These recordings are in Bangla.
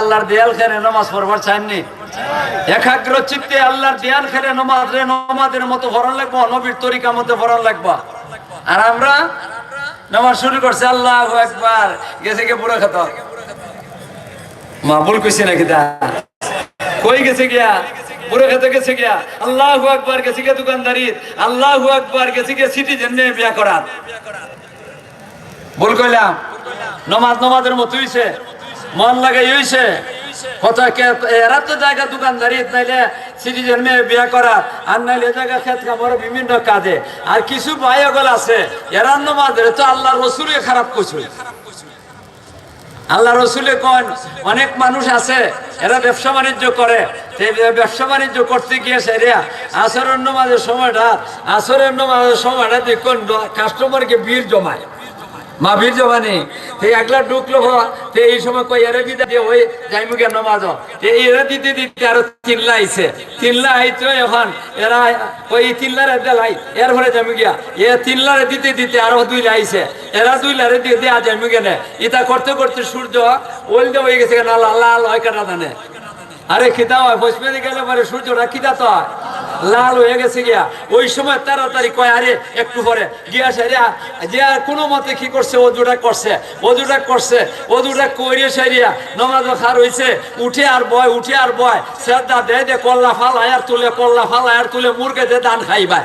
আল্লাহর দেয়াল খেলে পড়বার একাগ্র চিত্তে আল্লাহর দেয়াল খেলে নমাজ রে নমাজের মতো ভরণ লাগবো, নবীর তরিকা মতো ভরণ লাগবো। আর আমরা নামাজ শুরু করছে, আল্লাহ একবার গেছে কে পুরো খাত? মা ভুল কইছে নাকি তা কই গেছে গিয়া? পুরো খেতে গেছে গিয়া? আল্লাহ একবার গেছে গিয়া দোকানদারি আল্লাহ একবার গেছে গিয়া সিটিজেন নিয়ে বিয়া করার। ভুল কইলাম। নমাজ নমাজের মতো হইছে। মন লাগাই হইছে। কথা জায়গা নাইলে সিটিজেন মেয়ে বিয়া করা আর নাইলে জায়গা খেত কামড় বিভিন্ন কাজে। আর কিছু আছে, এরা নমাজের তো আল্লাহ রসুলে খারাপ করছে আল্লাহ রসুলে কন, অনেক মানুষ আছে, এরা ব্যবসা বাণিজ্য করে। ব্যবসা বাণিজ্য করতে গিয়ে সেরিয়া আসরের নমাজের সময়টা, আসরের নমাজের সময়টা দেখুন, কাস্টমারকে ভিড় জমায়। মা ভিড় জমানি সেই একলা ঢুকলো তে এই সময় কই এরা দিতে দিয়ে ওই যাইমুখে নমাজ তে এরা দিতে দিতে আরও চিল্লা আইছে চিল্লা আইতো এখন। এরা ওই চিল্লার লাই এর ঘরে যাইমু গিয়া। এ চিল্লারে দিতে দিতে আরও দুই আইছে এরা দুই লারে দিয়ে দিয়ে যাইমু গেলে। ইটা করতে করতে সূর্য ওলদে হয়ে গেছে না লাল লাল হয় কাটা দানে আরে খিদা হয়, বসবে গেলে পরে সূর্যটা খিদা তো হয়। লাল হয়ে গেছে গিয়া। ওই সময় তাড়াতাড়ি কয়, আরে একটু পরে। গিয়া সারিয়া যে আর কোনো মতে কি করছে, অজুটা করছে অজুটা করছে, অজুটা করিয়ে সারিয়া নমাজ খার হইছে, উঠে আর বয়, উঠে আর বয়, শ্রদ্ধা দে দে, কল্লা ফাল আয়ার তুলে, কল্লা ফাল আয়ার তুলে মুরগে দে দান খাইবাই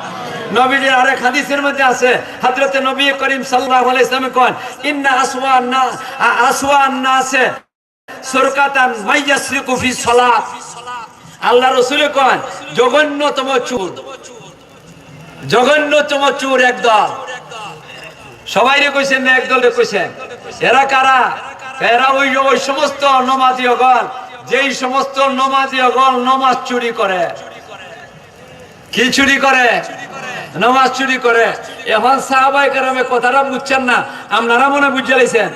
নবীজির আরেক হাদিসের মধ্যে আছে, হযরতে নবী করিম সাল্লাল্লাহু আলাইহি কোন, ইন্না আসওয়ান না আসওয়ান নাসে সুরকাতান মাইয়াসরিকু ফি সালাত। আল্লাহ রাসূল কোন, জঘন্যতম চুর জঘন্যতম চুর একদল। সবাই রে কইছেন না একদল রে কইছেন, এরা কারা? এরা ওই ওই সমস্ত নমাজি অগল যেই সমস্ত নমাজি অগল নমাজ চুরি করে। কি চুরি করে? নমাজ চুরি করে। এখন সাহাবাই কারামে কথাটা বুঝছেন না আপনারা মনে বুঝে লাইছেন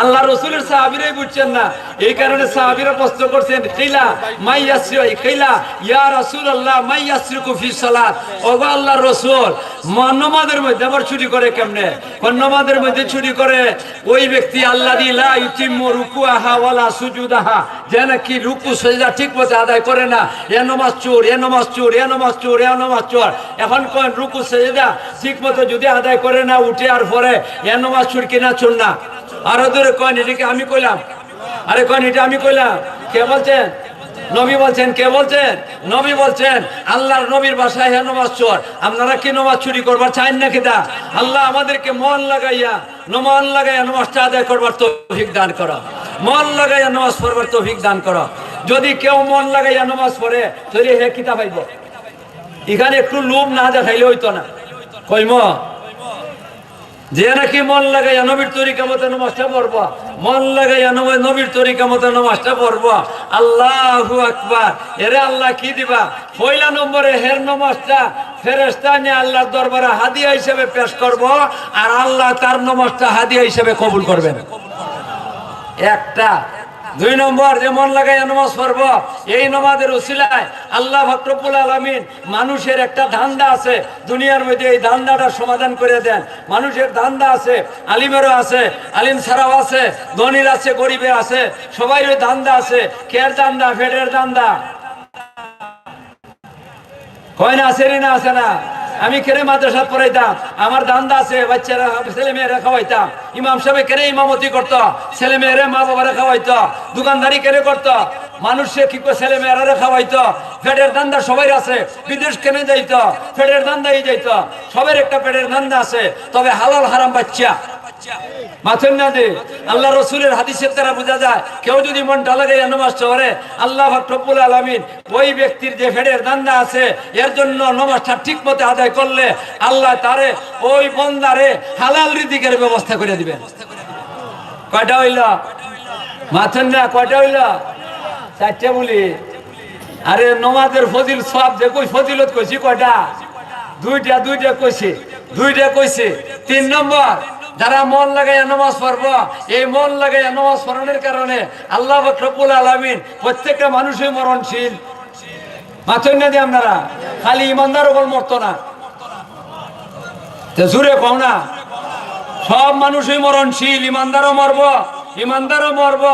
আল্লাহ রসুলের সাহাবিরাই বুঝছেন না। এই কারণে সাহাবিরা প্রশ্ন করছেন, কিলা মাই ইয়াসরি কিলা? ইয়া রাসূলুল্লাহ মাই ইয়াসরিকু ফি সালাত। ওগো আল্লাহ রসুল নমাজের মধ্যে আবার চুরি করে কেমনে? কোন মধ্যে চুরি করে? ওই ব্যক্তি আল্লাহ দি লা ইউতিম্মু রুকুআহা ওয়ালা সুজুদাহা। যে নাকি রুকু সেজদা ঠিক মতো আদায় করে না। এ নমাজ চোর, এ নমাজ চোর, এ নমাজ চোর, এ নমাজ চোর। এখন কোন রুকু সেজদা ঠিক মতো যদি আদায় করে না, উঠে আর পরে এ নমাজ চোর কিনা চোর না? আরও দূরে কন আমি কইলাম? আরে কন, এটা আমি কইলাম। কে বলছেন? নবী বলছেন, কে বলছেন? নবী বলছেন, আল্লাহর নবীর বাসায় হ্যাঁ নমাজ চোর। আপনারা কি নমাজ চুরি করবার চান নাকি দা আল্লাহ আমাদেরকে মন লাগাইয়া নমন লাগাইয়া নমাজটা আদায় করবার তৌফিক দান করো। মন লাগাইয়া নমাজ পড়বার তৌফিক দান করো। যদি কেউ মন লাগাইয়া নমাজ পড়ে, তাহলে হে কিতা পাইব এখানে একটু লোভ না দেখাইলে হইতো না। কইম? যে নাকি মন লাগাইয়া নবীর তরিকা মতো নমাজটা পড়ব? মন লাগাইয়া নবী নবীর তরিকা মতো নমাজটা পড়ব। আল্লাহু আকবার। এরে আল্লাহ কি দিবা? পয়লা নম্বরে হের নমাজটা ফেরেস্তা নিয়ে আল্লাহর দরবারে হাদিয়া হিসেবে পেশ করব আর আল্লাহ তার নমাজটা হাদিয়া হিসেবে কবুল করবেন। একটা দুই নম্বর যে মন লাগাইয়া নমাজ পড়ব, এই নমাজের উসিলায় আল্লাহ ফকরবুল আলমিন মানুষের একটা ধান্দা আছে, দুনিয়ার মধ্যে এই ধান্দাটা সমাধান করে দেন। মানুষের ধান্দা আছে, আলিমেরও আছে, আলিম ছাড়াও আছে, ধনির আছে, গরিবের আছে সবাইয়ের ধান্দা আছে। কের ধান্দা? ফেডের ধান্দা। হয় না, আছে না আছে না? আমি কেড়ে মাদ্রাসা পড়াইতাম? আমার দান্দা আছে, বাচ্চারা ছেলে মেয়েরা খাওয়াইতাম ইমাম সাহেব কেড়ে ইমামতি করতো? ছেলে মেয়েরা মা বাবারা খাওয়াইতো। দোকানদারি কেড়ে করতো? মানুষে কি করে ছেলে মেয়েরা খাওয়াইতো? পেটের দান্দা সবাই আছে, বিদেশ কেনে যাইতো? পেটের দান্দাই যাইতো। সবের একটা পেটের দান্দা আছে, তবে হালাল হারাম বাচ্চা। মাথুন আল্লাহ রসুলের হাদিসের দ্বারা বোঝা যায়, কেউ যদি মনটা লাগাই নমাজ করে আল্লাহ রব্বুল আলমিন ওই ব্যক্তির যে ফেডের দান্দা আছে, এর জন্য নমাজটা ঠিক মতো আদায় করলে আল্লাহ তারে ওই বন্দারে হালাল রিদিকের ব্যবস্থা করে দিবেন। কয়টা হইল? মাথুন না, কয়টা হইল? চারটে বলি। আরে নমাজের ফজিল সব যে কই, ফজিলত কইছি কয়টা? দুইটা দুইটা কইছি দুইটা কইছি। তিন নম্বর। যারা মন লাগাইয়া নামাজ পড়ব, এই মন লাগাইয়া নামাজ পড়ানোর কারণে আল্লাহ রব্বুল আলামিন প্রত্যেকটা মানুষই মরণশীল। মাথুন না দিয়ে আপনারা, খালি ইমানদার বল মরতো না। জুড়ে কও না। সব মানুষই মরণশীল, ইমানদারও মরব ইমানদারও মরব।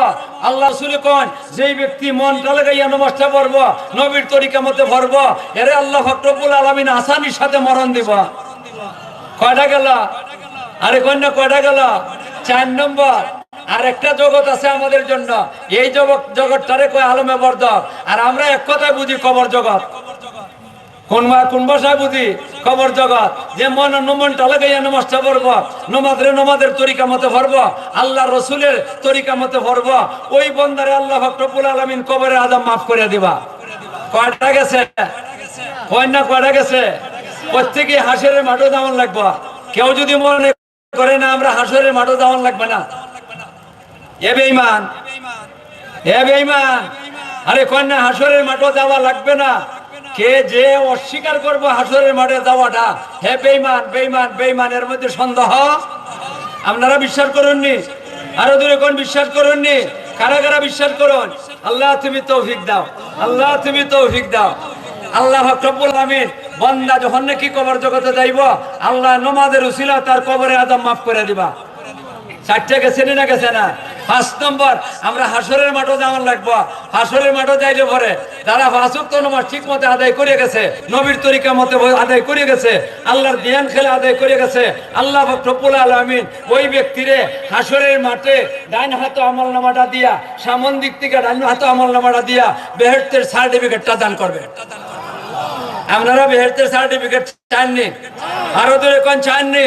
আল্লাহ রসুলে কন, যেই ব্যক্তি মনটা লাগাইয়া নমাজটা পড়ব, নবীর তরিকা মতে পড়ব এরে আল্লাহ ফকরবুল আলমিন আসানির সাথে মরণ দিব। কয়টা গেল? আরে কন্যা, কয়টা গেল? চার নম্বর। আর একটা জগৎ আছে আমাদের জন্য। এই জগৎ, জগৎটারে কয় আলমে বর্ধক আর আমরা এক কথায় বুঝি কবর জগৎ। কোন কোন ভাষায় বুঝি? খবর জগৎ। যে মন নমনটা লাগাইয়া নমাজটা পড়ব। নমাজরে নমাজের তরিকা মতে ভরব। আল্লাহ রসুলের তরিকা মতে ভরব। ওই বন্দারে আল্লাহ ফকরবুল আলমিন কবরে আদম মাফ করে দিবা। কয়টা গেছে? কন্যা, কয়টা গেছে? প্রত্যেকে হাসের মাঠও দামন লাগবো। কেউ যদি মনে করে না, আমরা হাসরের দামন লাগবে না। এ বেইমান এ বেইমান আরে কন্যা, হাসরের মাঠও যাওয়া লাগবে না। কে যে অস্বীকার করব হাসরের মাঠে যাওয়াটা? হে বেইমান বেইমান বেইমান এর মধ্যে সন্দেহ? আপনারা বিশ্বাস করুননি? আরও দূরে কোন বিশ্বাস করুননি? কারা কারা বিশ্বাস করুন? আল্লাহ তুমি তৌফিক দাও, আল্লাহ তুমি তৌফিক দাও। আল্লাহ রব্বুল আমিন বন্দা যখন নাকি কবর জগতে যাইব, আল্লাহ নমাজের উসিলা তার কবরে আদম মাফ করে দিবা। চারটে গেছে না গেছে না? পাঁচ নম্বর, আমরা হাসরের মাঠও যেমন লাগবো। হাসরের মাঠও যাইলে পরে তারা ফাঁসুক্ত নমাজ ঠিক মতো আদায় করে গেছে, নবীর তরিকা মতে আদায় করে গেছে, আল্লাহর ধ্যান খেলে আদায় করে গেছে, আল্লাহ রব্বুল আলমিন ওই ব্যক্তিরে হাসরের মাঠে ডাইন হাত আমল নামাটা দিয়া, সামন দিক থেকে ডাইন হাত আমল নামাটা দিয়া বেহেস্তের সার্টিফিকেটটা দান করবে। আপনারা বেহেস্তের সার্টিফিকেট চাননি আরও দূরে চাননি।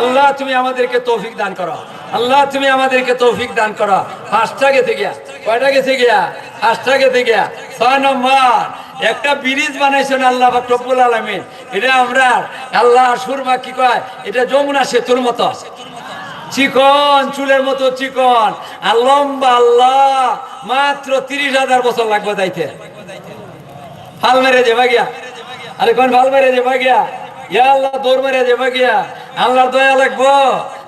আল্লাহ, তুমি আমাদেরকে তৌফিক দান করো। আল্লাহ, তুমি আমাদেরকে তৌফিক দান করো। পাঁচটা গেছে গিয়া কয়টা গেছে গিয়া? পাঁচটা গেছে গিয়া ছয় নম্বর, একটা ব্রিজ বানাইছেন আল্লাহ টপুল আলমিন। এটা আমরা, আল্লাহ সুরমা কি কয়? এটা যমুনা সেতুর মতো। চিকন, চুলের মতো চিকন। আর লম্বা, আল্লাহ, মাত্র তিরিশ হাজার বছর লাগবে যাইতে। ফাল মেরে যাবা গিয়া। আরে কোন ভালো মেরে যাবা গিয়া? ইয়া আল্লাহ, দৌড় মেরে যাবা গিয়া। আল্লাহর দয়া লাগবো।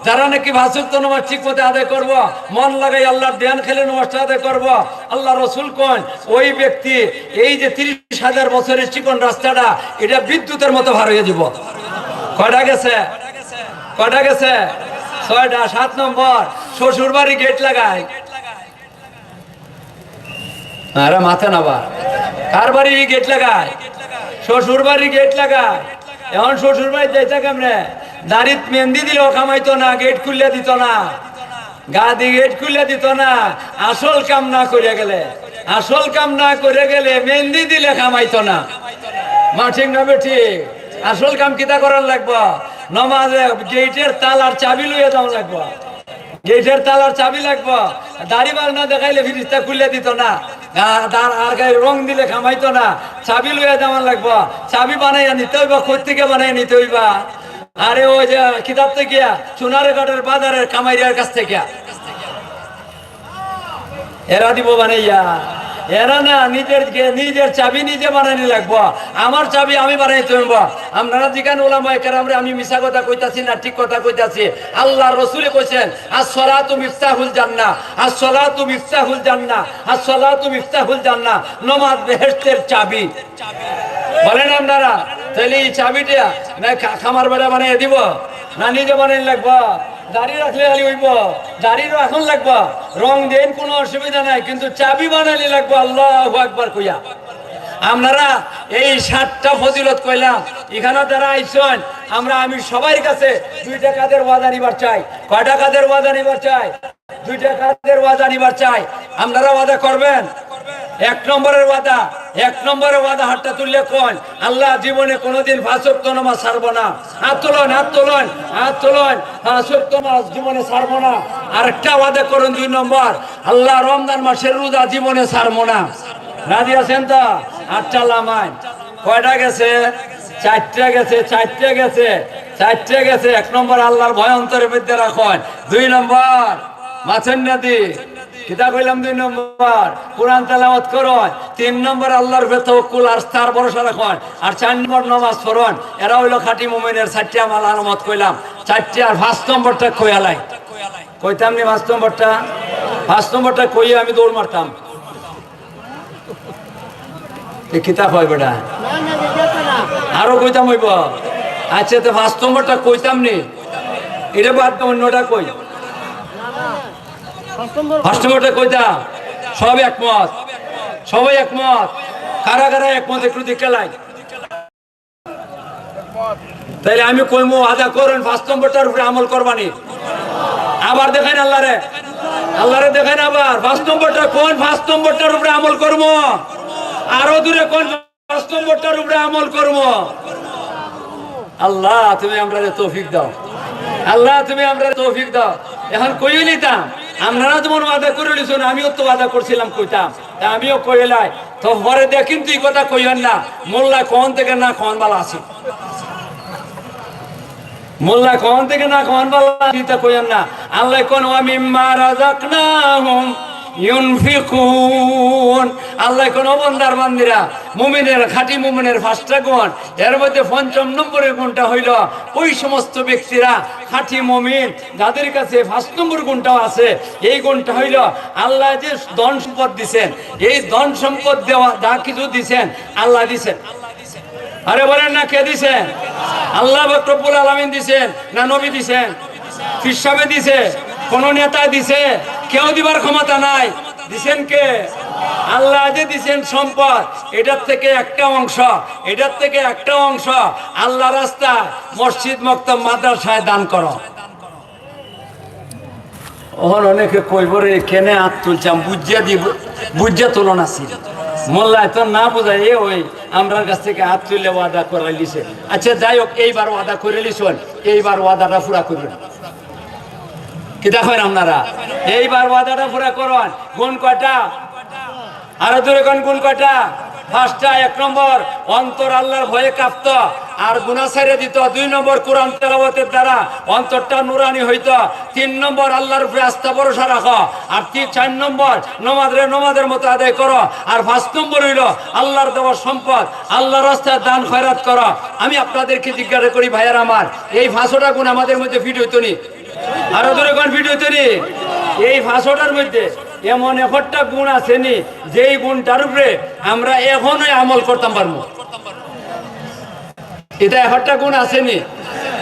যারা নাকি ভাসুক্ত নামাজ ঠিক আদায় করব, মন লাগাই আল্লাহর খেলে আদায় করব। আল্লাহ রসুল কোন? ওই ব্যক্তি, এই যে তিরিশ হাজার বছরের চিকন রাস্তাটা, এটা বিদ্যুতের মতো ভার হয়ে যাব। কয়টা গেছে? কয়টা গেছে? ছয়টা, সাত নম্বর। শ্বশুর বাড়ি গেট লাগায় আরে মাথা নাবা। কার বাড়ি গেট লাগায় শ্বশুর বাড়ি গেট লাগায় এখন শ্বশুর বাড়ি যাইতে কেমনে? দাড়িত মেহেন্দি দিলেও কামাইতো না গেট খুললে দিত না। গা দি গেট খুললে দিত না। আসল কাম না করে গেলে। আসল কাম না করে গেলে মেহেন্দি দিলে কামাইতো না। মা, ঠিক না ঠিক? আসল কাম কিতা করার লাগবো? নমাজে গেটের তাল আর চাবি লইয়া যাওয়া লাগবো। গেটের তালার চাবি লাগবো। দাড়ি বাল না দেখাইলে ফিরিস্তা খুলে দিত না। তার- আর গায়ে রং দিলে খামাইতো না। চাবি লইয়া যাওয়ার লাগবো। চাবি বানাইয়া নিতে হইবা, খোঁজ থেকে বানাই নিতে হইবা। আরে ওই যে কিতাব থেকে, সোনারে ঘাটের বাজারের কামাইরিয়ার কাছ থেকে। এরা দিব বানাইয়া। এরা না নিজের নিজের চাবি নিজে বানানি লাগবো। আমার চাবি আমি বানাই তুলব। আপনারা যেখানে ওলাম আমরা আমি মিশা কথা কইতাছি না ঠিক কথা কইতাছি আল্লাহ রসুলে কইছেন আর সলা তু মিফতাহুল জান্না আর সলা তু মিফতাহুল জান্না আর সলা তু মিফতাহুল জান্না নমাজ বেহেস্তের চাবি। বলেন আপনারা, তাহলে এই চাবিটা না খামার বেড়া বানিয়ে দিব? না নিজে বানাই লাগবো? দাড়ি রাখলে খালি হইব। দাড়িরও এখন লাগবো। রং দেন কোনো অসুবিধা নাই, কিন্তু চাবি বানালি লাগবো, আল্লাহ একবার কইয়া। আপনারা এই সাতটা ফজিলত কইলাম, এখানে যারা আইসন আমরা আমি সবার কাছে দুইটা কাদের ওয়াদা নিবার চাই? কয়টা কাদের ওয়াদা নিবার চাই? দুইটা কাদের ওয়াদা নিবার চাই? আপনারা ওয়াদা করবেন? এক নম্বরের ওয়াদা, এক নম্বরের ওয়াদা হাতটা তুললে কোন? আল্লাহ জীবনে কোনোদিন ফাঁসক্ত নামাজ ছাড়বো না। হাত তোলন হাত তোলন হাত তোলন। ফাঁসক্ত নামাজ জীবনে ছাড়বো না। আরেকটা ওয়াদা করুন দুই নম্বর, আল্লাহ রমজান মাসের রোজা জীবনে ছাড়বো না। রাজি আছেন তো? আটটা লামাই কয়টা গেছে? চারটা গেছে চারটা গেছে, চারটে গেছে। এক নম্বর আল্লাহর ভয় অন্তরের মধ্যে রাখুন। দুই নম্বর, মাছের নদী কিতা কইলাম দুই নম্বর। কোরআন তেলাওয়াত করুন। তিন নম্বর আল্লাহর বেতকুল আর তার ভরসা রাখুন। আর চার নম্বর নমাজ পড়ুন। এরা হইল খাটি মুমিনের চারটা মাল আলামত কইলাম। চারটে আর পাঁচ নম্বরটা কইয়ালাই কইতাম নি পাঁচ নম্বরটা? পাঁচ নম্বরটা কইয়ে আমি দৌড় মারতাম। এ কিতা কয় বেটা। আরও কইতাম হইব। আচ্ছা তো পাঁচ নম্বরটা কইতাম নি? এটা বাদ অন্যটা কই? নম্বরটা কইতাম সব একমত, সবাই একমত কারা কারা একমত, একটু দেখে লাই। তাইলে আমি কইমু, আদা করেন পাঁচ নম্বরটার উপরে আমল করবানি। আবার দেখেন আল্লাহরে আল্লাহরে দেখেন আবার পাঁচ নম্বরটা কোন পাঁচ নম্বরটার উপরে আমল করব আরও দূরে কোন পাঁচ নম্বরটার উপরে আমল করব আল্লাহ, তুমি আমরা তৌফিক দাও। আল্লাহ, তুমি আমরা তৌফিক দাও। এখন কইও নিতাম আপনারা যেমন ওয়াদা করে লিছুন আমিও তো ওয়াদা করছিলাম, কইতাম। তা আমিও কইলাই তো পরে দেখ কিন্তু এই কথা কইবেন না, মোল্লা কন থেকে না কখন বালা আছে? মোল্লা কখন থেকে না কখন বালা কইবেন না। আল্লাহ কোন আমি মারা যাক রাযাকনাহুম ইউনফিকুন। আল্লাহ কোন বন্দার বান্দিরা, মুমিনের খাঁটি মুমিনের ফার্স্টটা গুণ, এর মধ্যে পঞ্চম নম্বরের গুণটা হইল, ওই সমস্ত ব্যক্তিরা খাঁটি মুমিন, যাদের কাছে ফার্স্ট নম্বর গুণটাও আছে, এই গুণটা হইল, আল্লাহ যে ধন সম্পদ দিছেন, এই ধন সম্পদ দেওয়া, যা কিছু দিছেন, আল্লাহ দিছেন। আরে বলেন না, কে দিছেন? আল্লাহ বক্রবুল আলমিন দিছেন না নবী দিছেন? ফিসাবে দিছে? কোন নেতা দিছে? কেউ দিবার ক্ষমতা নাই। দিছেন কে? আল্লাহ যে দিছেন সম্পদ, এটার থেকে একটা অংশ, এটার থেকে একটা অংশ আল্লাহ রাস্তা মসজিদ মক্তব মাদ্রাসায় দান করো। ওহন অনেকে কইব রে, কেনে হাত তুলছাম? বুঝিয়া দিব বুঝিয়া তুলন আসি মোল্লা তো না বোঝায়, এ ওই আমরার কাছ থেকে হাত তুললে ওয়াদা করে লিছে আচ্ছা যাই হোক, এইবার ওয়াদা করে লিছুন এইবার ওয়াদাটা পুরা করবেন। কি দেখেন আপনারা? এইবার ওয়াদাটা পুরা করুন। কোন কয়টা? আরও দূরে কোন কোন কয়টা? ফার্স্টটা এক নম্বর, অন্তর আল্লাহর ভয়ে কাঁপত, আর গুনা ছেড়ে দিত। দুই নম্বর, কোরআন তেলাওয়াতের দ্বারা অন্তরটা নুরানি হইত। তিন নম্বর, আল্লাহর উপরে আস্থা ভরসা রাখো, আর তিন, চার নম্বর নমাদের নমাদের মতো আদায় করো। আর পাঁচ নম্বর হইল, আল্লাহর দেওয়ার সম্পদ, আল্লাহর রাস্তায় দান খয়রাত করো। আমি আপনাদেরকে জিজ্ঞাসা করি, ভাইয়ার আমার, এই ফাঁসোটা গুণ আমাদের মধ্যে ফিট হইতো নি? আরও দূরে কোন হইতো নি এই ফাঁসোটার মধ্যে এমন একটা গুণ আছে নি, যেই গুণটার উপরে আমরা এখনোই আমল করতাম পারব। এটা একটা গুণ আছে নি?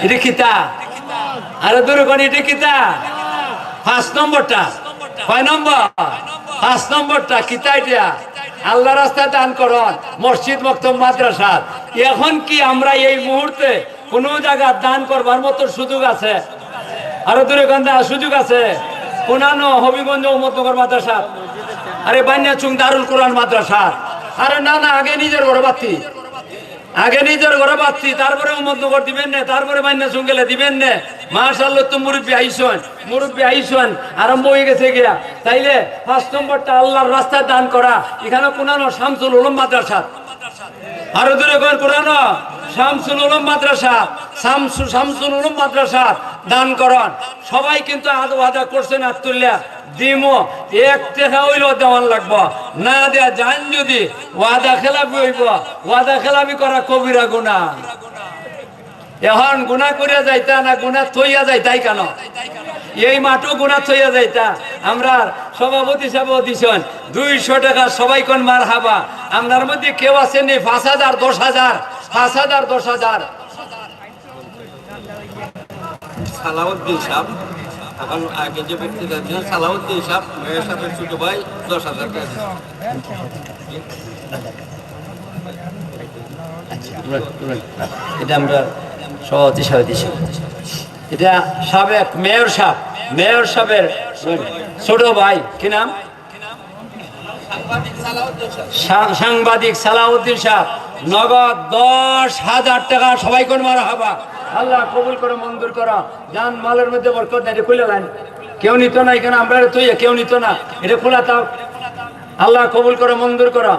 এটা কিতা আরে দূরে কোন, এটা কিতা পাঁচ নম্বরটা। কয় নম্বর? পাঁচ নম্বরটা কিতা এটা। আল্লাহ রাস্তায় দান করন, মসজিদ মক্তব মাদ্রাসা এখন কি আমরা এই মুহূর্তে কোন জায়গা দান করবার মতো সুযোগ আছে? আরও দূরে কোন সুযোগ আছে। কোনানো হবিগঞ্জ উম্মতনগর মাদ্রাসা। আরে বান্যা চুং দারুল কোরআন মাদ্রাসা। আরে না না, আগে নিজের ঘরে বাতি আগে নিজের ঘরে পাচ্ছি তারপরে উম্মতনগর দিবেন না, তারপরে বান্যা চুং গেলে দিবেন না। মাশাল্লাহ তো মুরব্বী আইসন মুরব্বী আইসন, আরম্ভ হয়ে গেছে গিয়া। তাইলে পাঁচ নম্বরটা আল্লাহর রাস্তায় দান করা, এখানে কোনানো শামসুল উলম মাদ্রাসা। আরও দূরে কোরআন শামসুল উলুম মাদ্রাসা। শামসু শামসুল উলুম মাদ্রাসা দান করন। সবাই কিন্তু আদ ওয়াদা করছেন আতুল্লাহ দিমো, এক টাকা হইল দেওয়ান লাগবো। না দেয়া যান যদি, ওয়াদা খেলাপি হইব। ওয়াদা খেলাপি করা কবিরা গুণা। এখন গুণা করিয়া যাইতা না গুণা থইয়া যাই তাই কেন? এই মাঠও গুণা থইয়া যাইতা। আমরা সভাপতি সাহেব দিছেন, দুইশো টাকা সবাই কোন মার হাবা আপনার মধ্যে কেউ আছেন পাঁচ হাজার, দশ হাজার, পাঁচ হাজার, দশ হাজার। সালাউদ্দিন সাহ এখন আগে যে ব্যক্তিটা দিলেন সালাউদ্দিন সাহ মেয়ের সাথে ছোট ভাই দশ হাজার টাকা এটা আমরা সভাপতি এটা সাবেক মেয়র সাহেব মেয়র সাহেবের ছোট ভাই কি নাম? সাংবাদিক সালাউদ্দিন সাহেব। সা- সাংবাদিক সালাউদ্দিন সাহেব নগদ দশ হাজার টাকা সবাই কোন মারা হবা। আল্লাহ কবুল করে মঞ্জুর করো। যান মালের মধ্যে বরকত নাই, এটা খুলে দেন কেউ নিত না এখানে আমরা তুই কেউ নিত না। এটা খোলা তাও। আল্লাহ কবুল করে মঞ্জুর করো।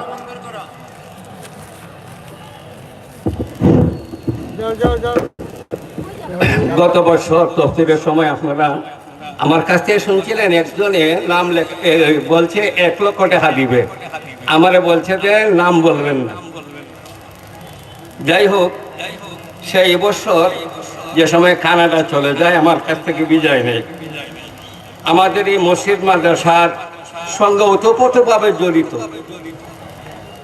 গত বছর তফসিলের সময় আপনারা আমার কাছ থেকে শুনছিলেন একজনে নাম লেখ- বলছে এক লক্ষ টাকা দিবে। আমারে বলছে যে নাম বলবেন না। যাই হোক সেই বছর যে সময় কানাডা চলে যায়, আমার কাছ থেকে বিজয় নেই আমাদের এই মসজিদ মাদ্রাসার সঙ্গে ওতপ্রোতভাবে জড়িত।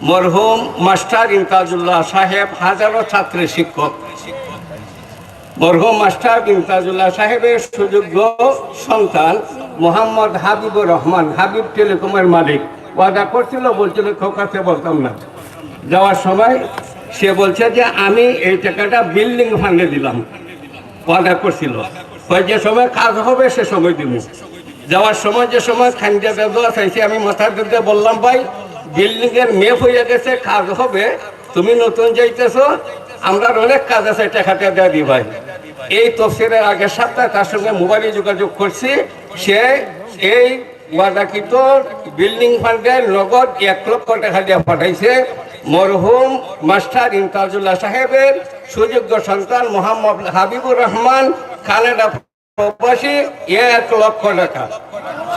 মরহুম মাস্টার ইমতাজুল্লাহ সাহেব হাজারো ছাত্রের শিক্ষক। মরহুম মাস্টার ইমতাজুল্লাহ সাহেবের সুযোগ্য সন্তান মোহাম্মদ হাবিবুর রহমান, হাবিব টেলিকমের মালিক। ওয়াদা করছিল, বলছিল খোকাতে বলতাম না। যাওয়ার সময় সে বলছে যে আমি এই টাকাটা বিল্ডিং ফান্ডে দিলাম। ওয়াদা করছিল যে সময় কাজ হবে, সে সময় দিব। যাওয়ার সময় যে সময় খাঞ্জা দেওয়া চাইছে আমি মাথার দিতে বললাম, ভাই বিল্ডিং এর মেপ হয়ে গেছে, কাজ হবে। তুমি নতুন যাইতেছো, আমরা অনেক কাজ আছে, টাকাটা দেওয়া দিই ভাই। এই তফসিলের আগের সপ্তাহে তার সঙ্গে মোবাইলে যোগাযোগ করছি। সে এই ওয়াদাকৃত বিল্ডিং ফান্ডের নগদ এক লক্ষ টাকা দিয়ে পাঠাইছে। মরহুম মাস্টার ইমতাজুল্লাহ সাহেবের সুযোগ্য সন্তান মোহাম্মদ হাবিবুর রহমান কানাডা প্রবাসী এক লক্ষ টাকা।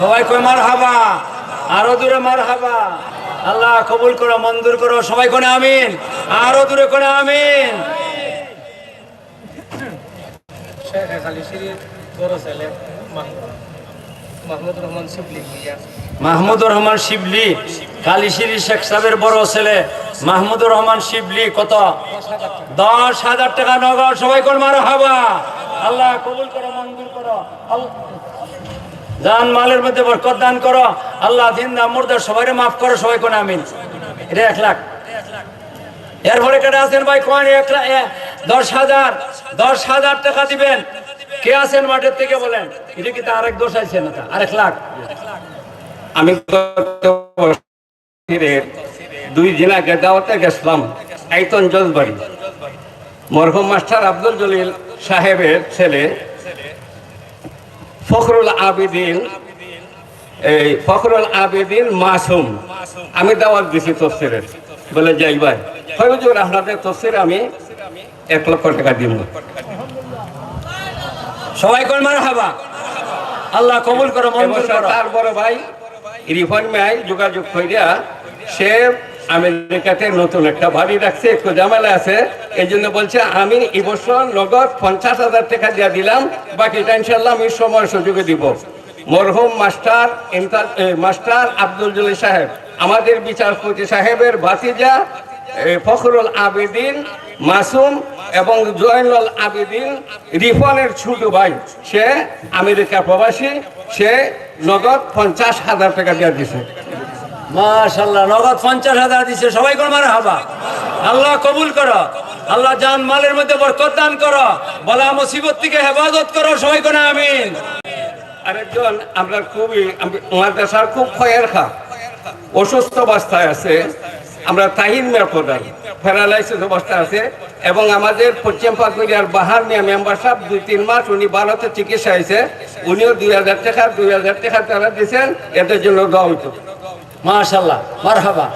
সবাই কই মার হাবা আরও দূরে মার হাবা আল্লাহ কবুল করো মঞ্জুর করো সবাই কোনে আমিন আরও দূরে কোনে আমিন। শেখ বড় ছেলে মাহ- মাহমুদ রহমান শিবলি ভুইয়া মাহমুদুর রহমান শিবলি কালিশিরি শেখ সাহেবের বড় ছেলে। মাহমুদুর রহমান শিবলি কত? দশ হাজার টাকা নগদ, সবাই কোন মার হাবা আল্লাহ কবুল করো, মঞ্জুর করো। দান মালের মধ্যে বরকত দান করো। আল্লাহ দিন দাম মুর্দার সবাই মাফ করো, সবাই কোন আমিন। এটা এক লাখ। এরপরে কেটে আছেন ভাই কোন এক লাখ দশ হাজার দশ হাজার টাকা দিবেন। কে আছেন মাঠের থেকে বলেন? এটা কি আরেক দোষ আছে না? আরেক লাখ? আমি দুই দিন আগে দাওয়াতে গেছিলাম, আইতন জলবাড়ি। মরহুম মাস্টার আব্দুল জলিল সাহেবের ছেলে, ফখরুল আবেদিন, এই ফখরুল আবেদিন মাসুম। আমি দাওয়াত দিছি তফসিরের বলে, যাই ভাই। হয়, হুজুর, আপনাদের তফসির আমি এক লক্ষ টাকা দিব। সবাই কোন মার হাবা আল্লাহ কবুল করো মঞ্জুর করো। তার বড় ভাই রিফন মাই যোগাযোগ করিয়া সে আমেরিকাতে নতুন একটা বাড়ি রাখছে একটু ঝামেলা আছে। এই জন্য বলছে আমি এবছর নগদ পঞ্চাশ হাজার টাকা দিয়ে দিলাম বাকিটা ইনশাল্লাহ আমি সময় সুযোগে দিব। মরহুম মাস্টার মাস্টার আব্দুল জলিল সাহেব আমাদের বিচারপতি সাহেবের ভাতিজা ফখরুল আবেদিন মাসুম এবং জয়নুল আবেদিন রিফনের ছোট ভাই। সে আমেরিকা প্রবাসী সে নগদ পঞ্চাশ হাজার টাকা দিয়ে দিছে। মাশাল্লাহ নগদ পঞ্চাশ হাজার দিছে। সবাই কোন মার হাবা আল্লাহ কবুল করো। আল্লাহ জান মালের মধ্যে বরকত দান করো। বলা মুসিবত থেকে হেফাজত করো। সবাই কোন আমিন। আরেকজন আমরা খুবই মাদ্রাসার খুব ক্ষয়ের খা। অসুস্থ অবস্থায় আছে। আমরা তাহিন মেয়র প্রধান প্যারালাইসিস অবস্থায় আছে এবং আমাদের পশ্চিম পাকুড়িয়ার বাহার নিয়ে মেম্বার সাহেব দুই তিন মাস উনি ভারতে চিকিৎসা হয়েছে। উনিও দুই হাজার টাকা দুই হাজার টাকা তারা দিয়েছেন। এদের জন্য দেওয়া হইতো। মাশাল্লাহ মার হাবা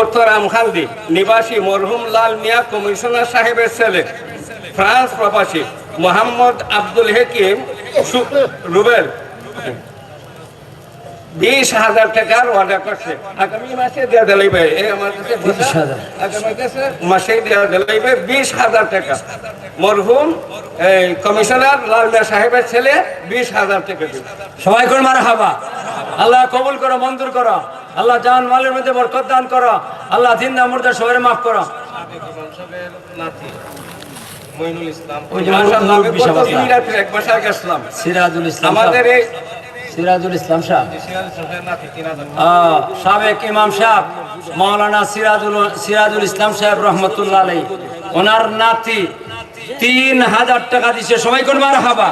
উত্তর আমখান্দি নিবাসী মরহুম লাল মিয়া কমিশনার সাহেবের ছেলে। ফ্রান্স প্রবাসী মোহাম্মদ আব্দুল হেকিম রুবেল। বিশ হাজার টাকার অর্ডার করছে। আগামী মাসে দেওয়া দিলাইবে এই আমার কাছে আগামী মাসে দেওয়া দিলাইবে বিশ হাজার টাকা। মরহুম এই কমিশনার সাহেবের ছেলে বিশ হাজার টাকা দিবে সবাই কোন মার হাবা আল্লাহ কবুল করো মঞ্জুর করো। আল্লাহ জান মালের মধ্যে বরকত দান করো। আল্লাহ জিন্দা মুর্দা সবাই মাফ করো। নাতি মইনুল ইসলাম। আমাদের এই সিরাজুল ইসলাম সাহেব সাবেক ইমাম সাহেব মৌলানা সিরাজুল সিরাজুল ইসলাম সাহেব রহমতুল্লাহ আলাই ওনার নাতি তিন হাজার টাকা দিছে। সবাই কোন মার হাবা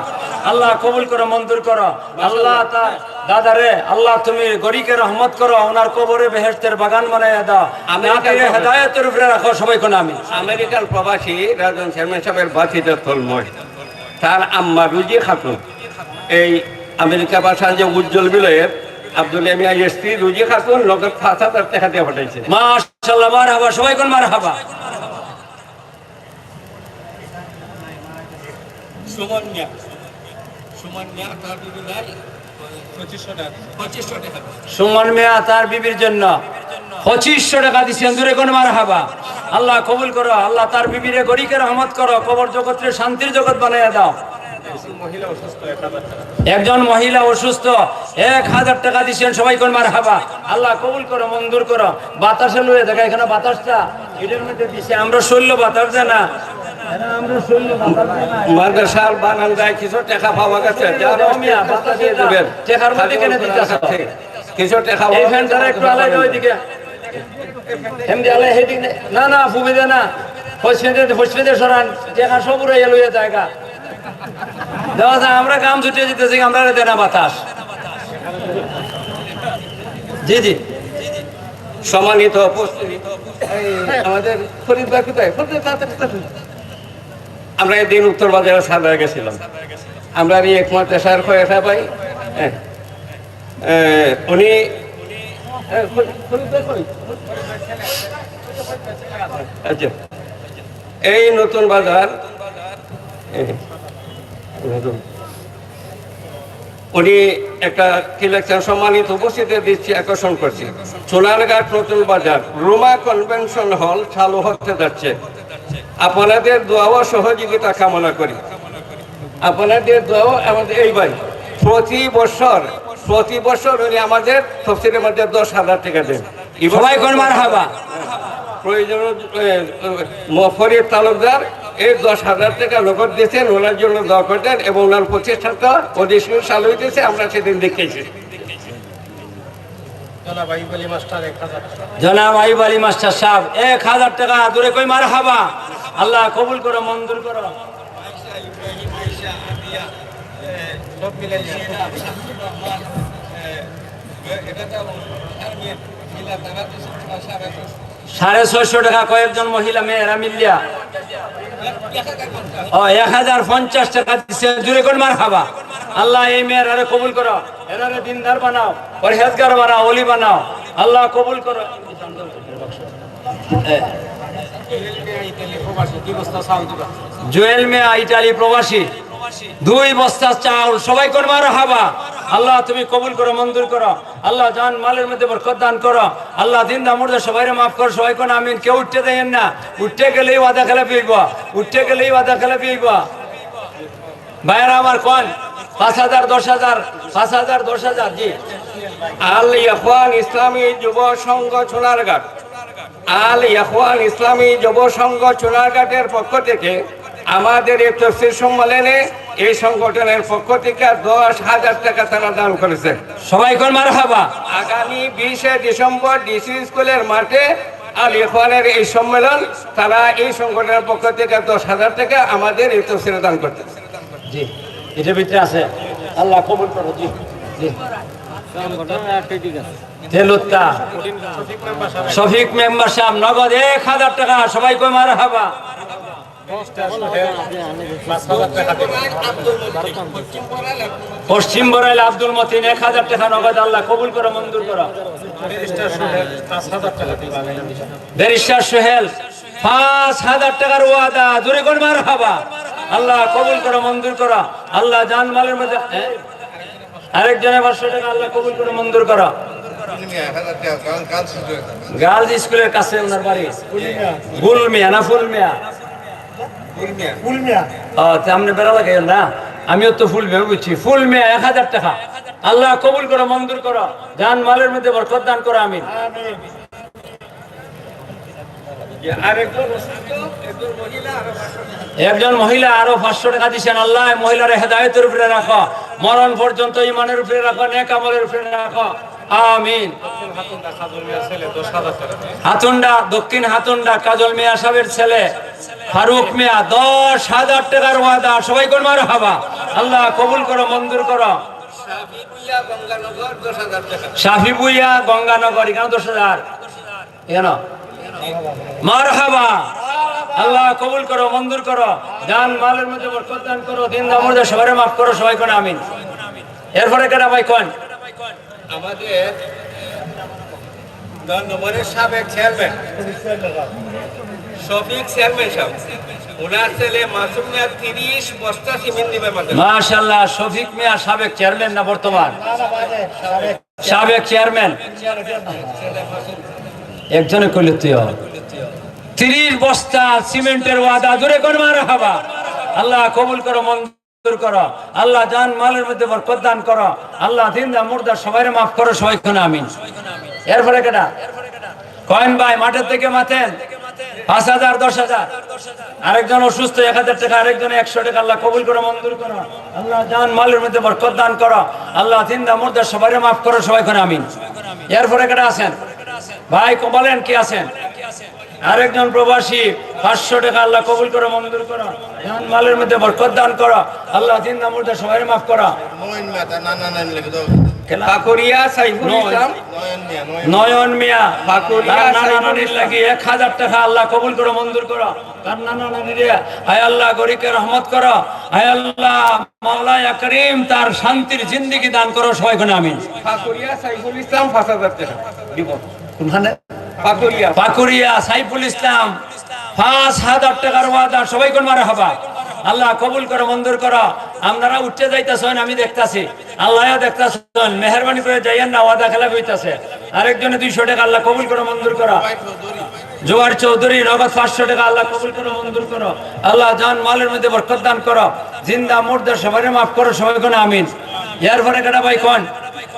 আল্লাহ কবুল করো মঞ্জুর করো। আল্লাহ তার দাদারে আল্লাহ তুমি গরিকে রহমত করো ওনার কবরে বেহেস্তের বাগান বানাইয়া দাও। আমি আমেরিকার হেদায়তের উপরে রাখো সবাই কোন আমি আমেরিকান প্রবাসী রাজন চেয়ারম্যান সাহেবের বাসিত তার আম্মা রুজি খাতুন। এই আমেরিকা বাসা যে উজ্জ্বল বিলয়ের আব্দুল এমিয়া স্ত্রী রুজি খাতুন নগদ পাঁচ হাজার টাকা দিয়ে পাঠাইছে। মাশাআল্লাহ মার হাবা সবাই কোন মার হাবা সুমন তার নাই মিয়া তার বিবির জন্য পঁচিশশো টাকা দিচ্ছেন দূরে কোন মার হাবা আল্লাহ কবুল করো আল্লাহ তার বিবিরে গরিকে রহমত করো কবর জগতের শান্তির জগৎ বানাইয়া দাও। টাকা একজন মহিলা অসুস্থ এক হাজার টাকা দিচ্ছেন সবাই কোন মার হাবা আল্লাহ কবুল করো মঞ্জুর করো। বাতাসে লুয়ে দেখা এখানে বাতাসটা এটার মধ্যে দিচ্ছে আমরা শৈল্য বাতাস দেয় না। এরা আমরা শৈল্য বাতাস দেয় না। মাদ্রাসার কিছু টাকা পাওয়া গেছে? কিছু টাকা একটু আলাদা ওইদিকে। এমনি আলাই না না ফুবি না। ফসফেদে ফসফেদে সরান। দেখা সব উড়ে এলো জায়গা দেওয়া যায়, আমরা কাম ছুটিয়ে যেতেছি আমরা দেয় না বাতাস জি জি সম্মানিত আমাদের ফরিদ ভাই কোথায়। আমরা এদিন উত্তর বাজারে সাদা গেছিলাম আমরা এই একমত দেশার খয়েসা ভাই হ্যাঁ। উনি? আচ্ছা এই নতুন বাজার। উনি একটা কি সম্মানিত উপস্থিতি দিচ্ছি আকর্ষণ করছি। সোনারঘাট নতুন বাজার রোমা কনভেনশন হল চালু হতে যাচ্ছে। আপনাদের দোয়া সহযোগিতা কামনা করি। আপনাদের দোয়া আমাদের এই ভাই প্রতি বছর প্রতি বছর উনি আমাদের তফসিলের মধ্যে দশ হাজার টাকা দেন। সবাই কোন মার হাবা প্রয়োজন ফরিদ তালুকদার এই দশ হাজার টাকা নগদ দিয়েছেন ওনার জন্য দোয়া করতেন এবং ওনার প্রতিষ্ঠাতা অধিষ্ণু চালু হইতেছে আমরা সেদিন দেখেছি। জনাব আইব আলী মাস্টার এক হাজার টাকা। জনাব আইব মাস্টার সাহেব এক হাজার টাকা দূরে কই মার হাবা আল্লাহ কবুল করো মঞ্জুর করো। সব মিলাইয়া সাড়ে ছয়শো টাকা কয়েকজন মহিলা মেয়েরা মিলিয়া। ও, এক হাজার পঞ্চাশ টাকা দিচ্ছে জুড়ে কোন মার খাবা। আল্লাহ, এই মেয়ের আরে কবুল করো। এরারে দিনদার বানাও, পরহেজগার বানাও, অলি বানাও। আল্লাহ, কবুল করো। জুয়েল মেয়া, ইটালি প্রবাসী। দুই বস্তা চাউল সবাই কোন মার হাবা আল্লাহ তুমি কবুল করো, মঞ্জুর করো। আল্লাহ জান মালের মধ্যে বরকত দান করো। আল্লাহ দিন দামুরদের সবাই মাফ করো, সবাই কোন আমিন। কেউ উঠতে দেন না। উঠতে গেলেই ওয়াদা খেলে পিইব। উঠতে গেলেই ওয়াদা খেলে পিইব। ভাইয়েরা আমার কোন, পাঁচ হাজার, দশ হাজার, পাঁচ হাজার, দশ হাজার, জি। আল ইখওয়ান ইসলামী যুব সংঘ সোনারঘাট আল ইখওয়ান ইসলামী যুব সংঘ সোনারঘাটের পক্ষ থেকে আমাদের এই তফসির সম্মেলনে এই সংগঠনের পক্ষ থেকে দশ হাজার টাকা তারা দান করেছে। সবাই কোন মার হাবা আগামী বিশে ডিসেম্বর ডিসি স্কুলের মাঠে আল ইখওয়ানের এই সম্মেলন তারা এই সংগঠনের পক্ষ থেকে দশ হাজার টাকা আমাদের এই তফসিলে দান করতেছে জি এটার ভিতরে আছে। আল্লাহ কবুল করো জি জি। তেলুত্তা। শফিক মেম্বার সাহেব নগদ এক হাজার টাকা সবাই কই মার হাবা পশ্চিম বরাইল আব্দুল মতিন এক হাজার টাকা নগদ আল্লাহ কবুল করো, মঞ্জুর করো। ব্যারিস্টার সোহেল, পাঁচ হাজার টাকার ওয়াদা দূরে কোন মার হাবা আল্লাহ কবুল করো, মঞ্জুর করো। আল্লাহ জান মালের মধ্যে? আরেকজনের পাঁচশো টাকা আল্লাহ কবুল করে, মঞ্জুর করো। গার্লস স্কুলের কাছে ওনার বাড়ি। গুল মিয়া না ফুল মিয়া? আপনি বেড়া লাগে না? আমিও তো ফুল ভেবে বুঝছি। ফুল মেয়ে এক হাজার টাকা। আল্লাহ কবুল করো মঞ্জুর করো। জান মালের মধ্যে বরকত দান করো আমি একজন মহিলা আরও একজন মহিলা আরও পাঁচশো টাকা দিচ্ছেন আল্লাহ মহিলার হেদায়তের উপরে রাখো। মরণ পর্যন্ত ইমানের উপরে রাখো নেক আমলের উপরে রাখো। আমিন। হাতুন্ডা, দক্ষিণ হাতুন্ডা কাজল মিয়া সাহেবের ছেলে, ফারুক মিয়া, দশ হাজার টাকার ওয়াদা। সবাই কোন মার আল্লাহ কবুল করো, মঞ্জুর করো। সাবিবুল্লাহ গঙ্গানগর এখানে দশ হাজার। কেন মার হাবা আল্লাহ কবুল করো, মঞ্জুর করো। দান মালের মধ্যে বরকত দান করো, দিন দামর সবাই মাফ করো, সবাই কোন আমিন। এরপরে কেটা ভাই কোন? আমাদের সাবেক চেয়ারম্যান। চেয়ারম্যান সাহেব। ওনার ছেলে মাসুম মিয়া তিরিশ বস্তা সিমেন্ট দিবে মাশাল্লাহ মিয়া সাবেক চেয়ারম্যান না বর্তমান? সাবেক চেয়ারম্যান। একজনে কইলে তুই তিরিশ বস্তা সিমেন্টের ওয়াদা, জোরে কর মার হাবা আল্লাহ কবুল করো করো। আল্লাহ জান মালের মধ্যে বরকত দান করো। আল্লাহ দিনদা মুর্দা সবাই মাফ করো সবাই খানে আমিন। এরপরে কেটা? কয়েন ভাই, মাঠের থেকে মাতেন। পাঁচ হাজার, দশ হাজার। আরেকজন অসুস্থ, এক হাজার টাকা, আরেকজন একশো টাকা, আল্লাহ কবুল করে মঞ্জুর করো। আল্লাহ জান মালের মধ্যে বরকত দান করো। আল্লাহ দিনদা মুর্দা সবাই মাফ করো সবাই খানে আমিন। এরপরে কেটা আছেন? ভাই বলেন, কি আছেন? আরেকজন প্রবাসী পাঁচশো টাকা আল্লাহ কবুল করে মঞ্জুর করো। জান মালের মধ্যে বরকত দান করো। আল্লাহ দিনদা মুর্দা সবাই মাফ করো। নয়ন মিয়া লাগি এক হাজার টাকা আল্লাহ কবুল করো মঞ্জুর করো। তার নানা হায় আল্লাহ গরিকে রহমত করো। হায় আল্লাহ মাওলায়া করিম তার শান্তির জিন্দিগি দান করো সবাই আমি। আমিন সাইফুল ইসলাম পাঁচ হাজার টাকা। দিব। কোনখানে? কাকুরিয়া পাকুরিয়া সাইফুল ইসলাম। পাঁচ হাজার টাকার ওয়াদা সবাই কোন মারা হবা? আল্লাহ কবুল করো মঞ্জুর করো। আপনারা উঠতে যাইতেছেন আমি দেখতাছি। আল্লাহ দেখতাছেন মেহরবানি করে যাইয়েন না ওয়াদা খেলা হইতাছে। আরেকজনে দুইশো টাকা আল্লাহ কবুল করো মঞ্জুর করো। জোয়ার চৌধুরী নগদ পাঁচশো টাকা আল্লাহ কবুল করো মঞ্জুর করো। আল্লাহ জান মালের মধ্যে বরকত দান করো। জিন্দা মুর্দা সবাই মাফ করো সবাই কোন আমিন। এর পরে কেটা ভাই কোন?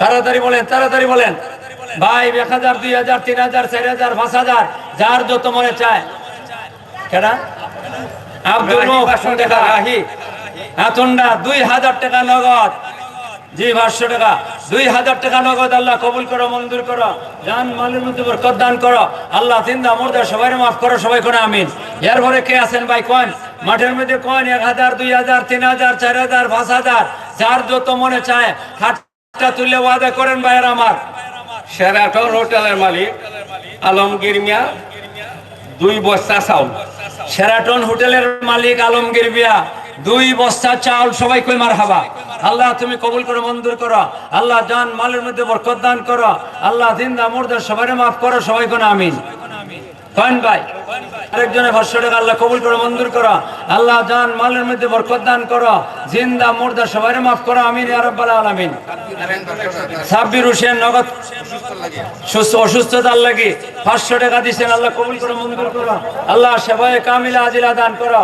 তাড়াতাড়ি বলেন তাড়াতাড়ি বলেন। ভাই এক হাজার দুই হাজার তিন হাজার চার হাজার পাঁচ হাজার যার যত মনে চায়। কেডা? আব্দুল টাকা রাহি। হাতুন্ডা দুই হাজার টাকা নগদ। জি পাঁচশো টাকা। দুই হাজার টাকা নগদ আল্লাহ কবুল করো মঞ্জুর করো। জান মালের মধ্যে বরকত দান করো। আল্লাহ তিন্দা মুর্দা সবাই মাফ করো সবাই কোনো আমিন। এরপরে কে আছেন ভাই কোন? মাঠের মধ্যে কোন? এক হাজার দুই হাজার তিন হাজার চার হাজার পাঁচ হাজার যার যত মনে চায় হাতটা তুলে ওয়াদা করেন ভাইয়ের আমার। শেরাটন হোটেলের মালিক? আলমগীর মিয়া, দুই বস্তা চাউল। শেরাটন হোটেলের মালিক আলমগীর মিয়া? দুই বস্তা চাউল। সবাই কই মার হাবা আল্লাহ তুমি কবুল করে, মঞ্জুর করো। আল্লাহ জান মালের মধ্যে বরকত দান করো। আল্লাহ জিন্দা মুর্দা সবাই মাফ করো। সবাই কোন আমিন। ভাই পাঁচশো টাকা আল্লাহ কবুল করে, মঞ্জুর করো। আল্লাহ জান, মালের মধ্যে বরকত করো। জিন্দা মাফ করো, আমিন সাব্বির নগদ সুস্থ, অসুস্থতার পাঁচশো টাকা আল্লাহ কবুল আল্লাহ দান করো।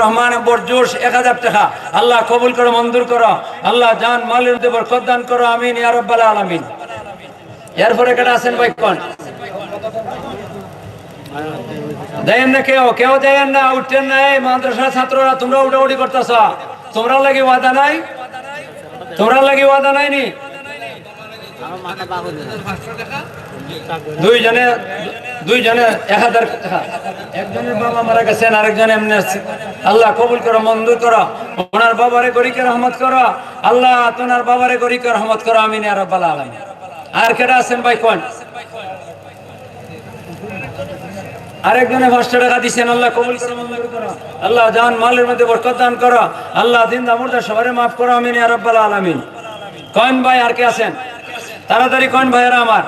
রহমান, বরজোশ, এক হাজার টাকা। আল্লাহ কবুল করে, মঞ্জুর করো। আল্লাহ জান, মালের মধ্যে বরকত করো, আমিন, ইয়া রাব্বাল আলামিন। এরপরে কেটা আছেন ভাই কোন? দেন না কেউ কেউ দেন না উঠতেন নাই মাদ্রাসার ছাত্ররা, তোমরা উঠাউঠি করতেছ। তোমরা লাগি ওয়াদা নাই? তোমরা লাগি ওয়াদা নাই নি দুইজনে দুইজনে এক হাজার, একজনের বাবা মারা গেছেন, আরেকজন এমনি আছে। আল্লাহ কবুল করো, মঞ্জুর করো। ওনার বাবারে গরিকে রহমত করো। আল্লাহ তোমার বাবারে গরিকে রহমত করো। আমিন আর রব্বাল আলামিন। আর কেটা আছেন ভাই কোন আরেকজনে পাঁচশো টাকা দিচ্ছেন আল্লাহ কবুল আল্লাহ জান, মালের মধ্যে বরকত দান করো। আল্লাহ দিন দামুরদা সবারে মাফ করো, আমিন আরব্বাল রাব্বাল আলামিন। কয়েন ভাই, আর কে আছেন? তাড়াতাড়ি কয়েন ভাইয়েরা আমার।